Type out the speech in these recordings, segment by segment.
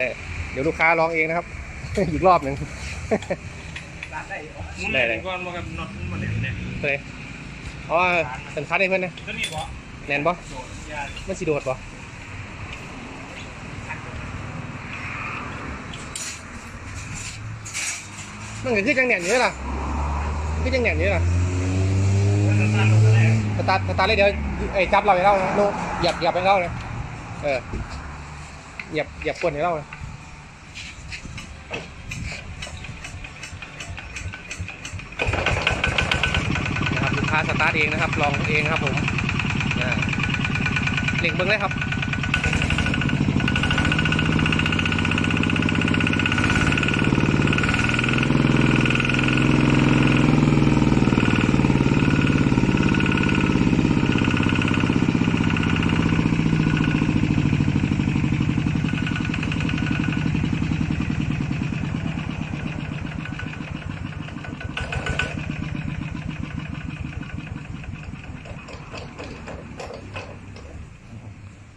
เอ่อเดี๋ยวลูกค้าลองเองนะครับ อีกรอบหนึ่งมุนได้ได้เลเลยยก่อนว่ากับน็อตมันเนี่ยเนี่ยเลยอ๋อสันคัดให้เพื่อนนะตัวนี้บ่แน่นบ่โดดยามันสิโดดบ่มันก็คือจังแหน่นอยู่นี่ล่ะคือจังแหน่นอยู่นี่ล่ะมันจะสั้นลงไปแล้วสตาร์ทสตาร์ทเลยเดี๋ยวไอ้จับเราให้เรานะโนเหยียบเหยียบให้เรานะเออ เหยียบเหยียบก้นให้เราเลยนะครับลูกค้าสตาร์ทเองนะครับ ลองเองครับผมเล่งเบิ้งเลยครับ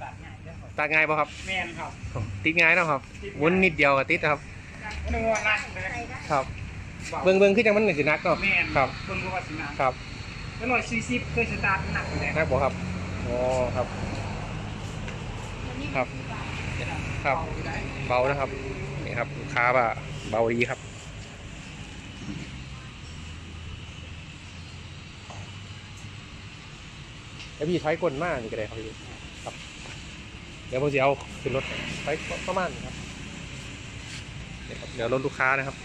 ตัดง่ายได้ครับ ตัดง่ายป่ะครับ แม่นครับติดง่ายเนาะครับวุ้นนิดเดียวกับติดนะครับนึกว่านักเลยครับเบิ้งเบิ้งขึ้นจังมันหนึ่งสินักเนาะแม่นครับคนก็ว่าสินักครับแล้วหน่อยซีซีเคยสตาร์ทหนักเลยนักบ่ครับอ๋อครับ ครับครับเบานะครับนี่ครับลูกค้าว่าเบาดีครับแล้วพี่ใช้กลมากนี่ก็ได้ครับพี่ครับเดี๋ยวผมจะเอาขึ้นรถใช้ประมาณนี้ครับนี่ครับเดี๋ยวรถลูกค้านะครับ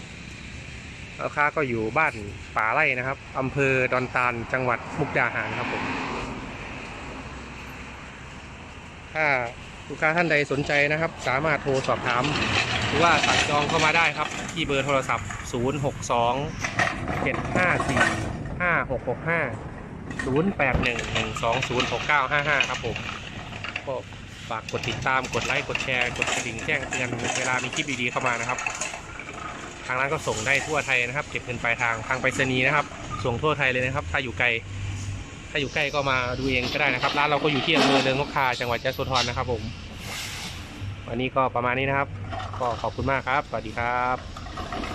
ลูกค้าก็อยู่บ้านป่าไร่นะครับอำเภอดอนตาลจังหวัดมุกดาหารครับผม ถ้าลูกค้าท่านใดสนใจนะครับ สามารถโทรสอบถาม หรือว่าสั่งจองเข้ามาได้ครับ ที่เบอร์โทรศัพท์ 0 6 2 7 5 4 5 6 6 5 0 8 1 1 2 0 6 9 5 5 ครับผมก็ ฝากกดติดตามกดไลค์กดแชร์ กดกระดิ่งแจ้งเตือนเวลามีคลิปดีๆเข้ามานะครับ ทางร้านก็ส่งได้ทั่วไทยนะครับ เก็บเงินปลายทางทางไปรษณีย์นะครับ ส่งทั่วไทยเลยนะครับ ถ้าอยู่ไกล ถ้าอยู่ใกล้ก็มาดูเองก็ได้นะครับ ร้านเราก็อยู่ที่อำเภอเริงนกทาจังหวัดยะโสธรนะครับ ผม วันนี้ก็ประมาณนี้นะครับ ก็ขอบคุณมากครับสวัสดีครับ